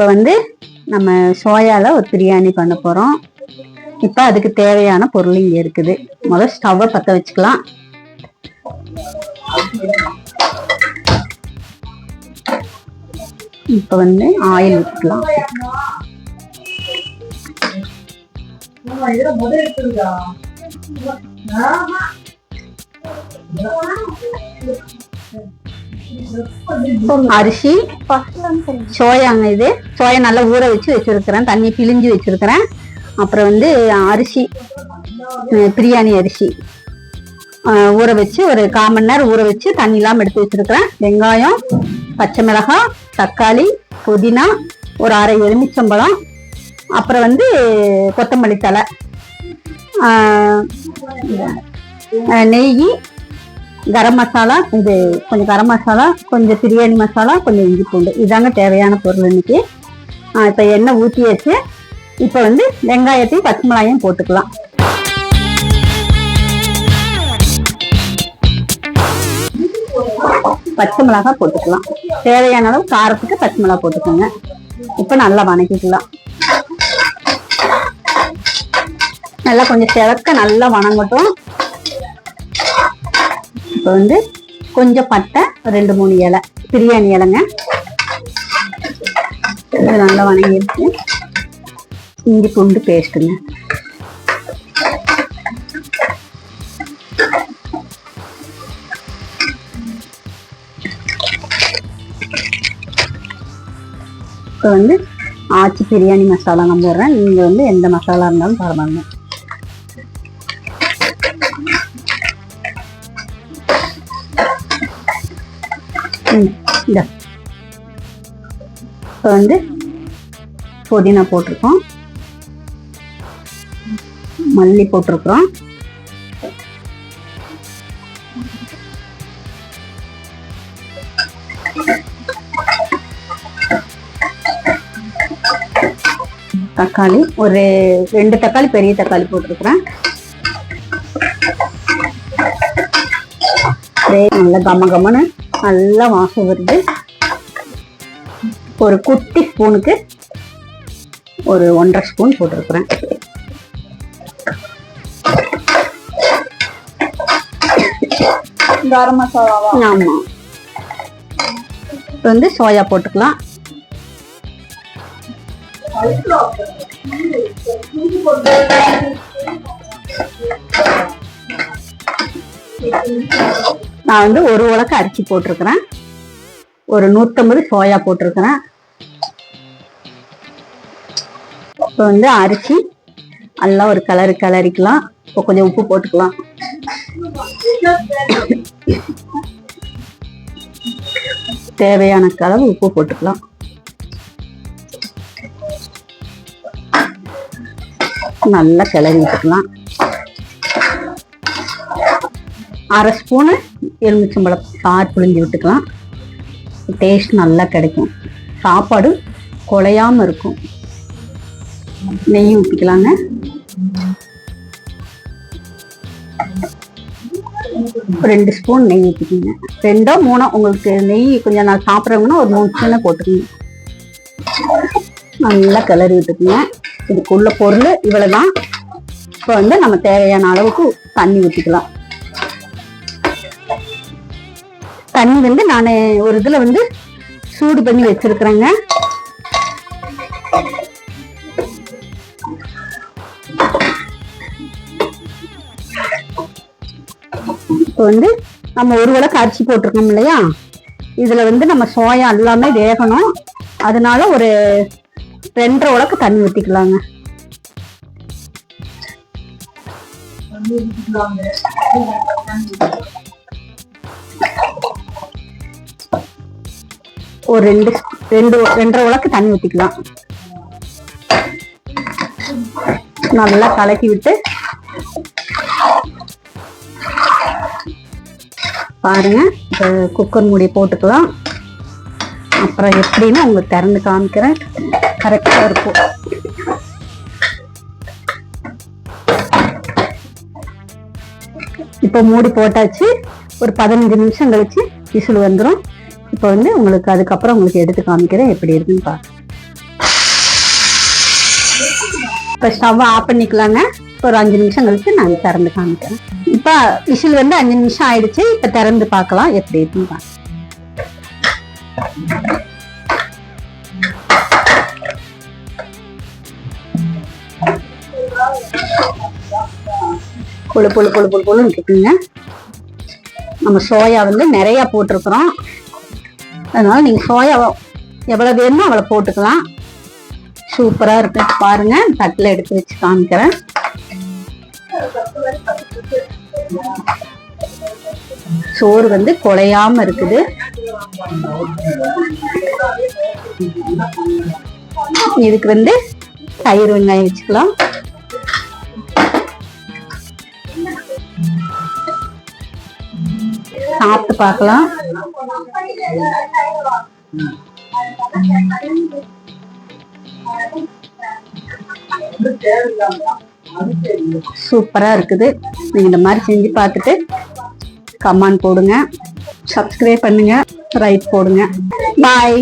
இப்போ வந்து நம்ம சோயாவில் ஒரு பிரியாணி பண்ண போறோம். இப்போ அதுக்கு தேவையான பொருள் இங்கே இருக்குது. முதல்ல ஸ்டவ்வை பற்ற வச்சுக்கலாம். இப்போ வந்து ஆயில் ஊற்றிக்கலாம் அரிசி சோயாங்க இது. சோயா நல்லா ஊற வச்சு வச்சிருக்கிறேன். தண்ணி பிழிஞ்சு வச்சிருக்கிறேன். அப்புறம் வந்து அரிசி பிரியாணி அரிசி. ஊற வச்சு ஒரு கால் மணி நேரம் ஊற வச்சு தண்ணி இல்லாமல் எடுத்து வச்சிருக்கிறேன். வெங்காயம் பச்சை மிளகாய் தக்காளி புதினா ஒரு அரை எலுமிச்சம்பழம் அப்புறம் வந்து கொத்தமல்லி தழை. நெய் கரம் மசாலா இது கொஞ்சம் கரம் மசாலா கொஞ்சம் பிரியாணி மசாலா கொஞ்சம் இஞ்சி பூண்டு. இதாங்க தேவையான பொருள் இன்னைக்கு. இப்போ எண்ணெய் ஊற்றியாச்சு இப்போ வந்து வெங்காயத்தையும் பச்சை மிளகாயும் போட்டுக்கலாம். பச்சை மிளகா போட்டுக்கலாம். தேவையான அளவு காரத்துக்கு பச்சை மிளகா போட்டுக்கோங்க. இப்போ நல்லா வணக்கிக்கலாம். நல்லா கொஞ்சம் செவக்க நல்லா வணங்கட்டும். இப்போ வந்து கொஞ்சம் பட்டை ரெண்டு மூணு இலை பிரியாணி இலைங்க. இது நல்லா வணங்கிடுச்சு. இஞ்சி பூண்டு பேஸ்ட்டுங்க இப்போ வந்து ஆச்சி பிரியாணி மசாலா நான் போடுறேன். நீங்கள் வந்து எந்த மசாலா இருந்தாலும் பரவாயில்ல இந்த. இப்போ வந்து புதினா போட்டிருக்கோம். மல்லி போட்டிருக்கிறோம். தக்காளி ஒரு ரெண்டு தக்காளி பெரிய தக்காளி போட்டிருக்கிறேன். நல்லா கம கமன்னு நல்லா வாசம் வருது. ஒரு குட்டி ஸ்பூனுக்கு ஒரு ஒன்றரை ஸ்பூன் போட்டிருக்கிறேன். கரம் மசாலாவா? ஆமா. இப்போ வந்து சோயா போட்டுக்கலாம். நான் வந்து ஒரு உலக்கு அரிசி போட்டிருக்கிறேன். ஒரு நூற்றம்பது சோயா போட்டிருக்கிறேன். இப்போ வந்து அரிசி நல்லா ஒரு கலரு கலரிக்கலாம் இப்போ கொஞ்சம் உப்பு போட்டுக்கலாம். தேவையான கலவு உப்பு போட்டுக்கலாம். நல்லா கிளறி விட்டுக்கலாம். அரை ஸ்பூனு எலுமிச்சம்பழம் சாறு புழிஞ்சு விட்டுக்கலாம். டேஸ்ட் நல்லா கிடைக்கும். சாப்பாடு குலையாமல் இருக்கும். நெய் ஊற்றிக்கலாங்க ரெண்டு ஸ்பூன் நெய் ஊற்றிக்கிங்க ரெண்டோ மூணோ உங்களுக்கு நெய் கொஞ்சம் நான் சாப்பிட்றவங்கன்னா ஒரு மூணு ஸ்பூனை போட்டுக்கோங்க. நல்லா கிளறி விட்டுக்குங்க. இதுக்குள்ள பொருள் இவ்வளவுதான். இப்போ வந்து நம்ம தேவையான அளவுக்கு தண்ணி ஊற்றிக்கலாம் தண்ணி வந்து நான் ஒரு இதில் வந்து சூடு பண்ணி வச்சிருக்கிறேங்க. இப்போ வந்து நம்ம ஒரு விளக்கு அரிசி போட்டிருக்கோம் இல்லையா? இதுல வந்து நம்ம சோயா எல்லாமே வேகணும். அதனால ஒரு ரெண்டரை உலக்கு தண்ணி ஊற்றிக்கலாங்க ஒரு ரெண்டு ரெண்டு ரெண்டரை உலக்கு தண்ணி ஊற்றிக்கலாம் நல்லா கலக்கி விட்டு பாருங்க குக்கர் மூடி போட்டுக்கலாம். அப்புறம் எப்படின்னு உங்களுக்கு திறந்து காமிக்கிறேன். கரெக்டாக இருக்கும். இப்போ மூடி போட்டாச்சு. ஒரு பதினஞ்சு நிமிஷம் கழிச்சு விசில் வந்துடும் இப்போ வந்து உங்களுக்கு அதுக்கப்புறம் உங்களுக்கு எடுத்து காமிக்கிறேன் எப்படி இருக்குன்னு பாருங்க. இப்போ ஸ்டவ் ஆஃப் பண்ணிக்கலாங்க. ஒரு அஞ்சு நிமிஷம் கழிச்சு நான் திறந்து காமிக்கிறேன். இப்போ விசில் வந்து அஞ்சு நிமிஷம் ஆயிடுச்சு. இப்போ திறந்து பார்க்கலாம் எப்படி இருக்குன்னு பாருங்க. புழு புழு புழு புழு புழுன்னு இருக்குங்க. நம்ம சோயா வந்து நிறைய போட்டிருக்கிறோம். அதனால நீங்க சோயா எவ்வளவு வேணுமோ அவ்வளோ போட்டுக்கலாம். சூப்பரா இருக்கு. பாருங்க தட்டில் எடுத்து வச்சு காமிக்கிறேன். சோறு வந்து குழையாம இருக்குது. இதுக்கு வந்து தயிர் வெங்காயம் வச்சுக்கலாம். சாப்பிட்டு பார்க்கலாம். சூப்பரா இருக்குது. நீங்க இந்த மாதிரி செஞ்சு பார்த்துட்டு கமெண்ட் போடுங்க. சப்ஸ்கிரைப் பண்ணுங்க. ரைட் போடுங்க. பாய்